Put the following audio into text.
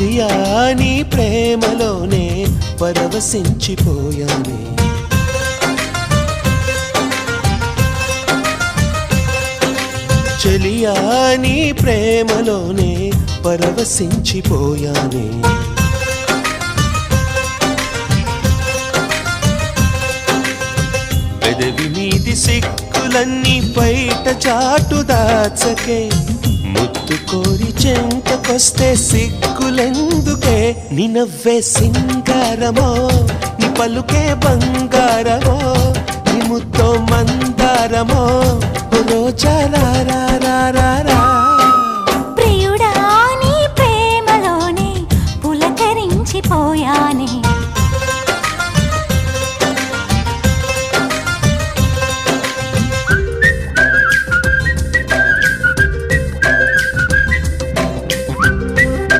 చెలియా నీ ప్రేమలోనే పరవశించిపోయానే. చెలియా నీ ప్రేమలోనే పరవశించిపోయానే. పెదవి మీది సిక్కులన్నీ బయట చాటు దాచకే ముత్తు కోరి చెంక నాకొస్తే సిగ్గులెందుకే? నినవ్వే సింగారమో నీ పలుకే బంగారమో నీ ముద్దో మందారమో. రోజా రారా ప్రియుడా నీ ప్రేమలోనే పులకరించిపోయానే.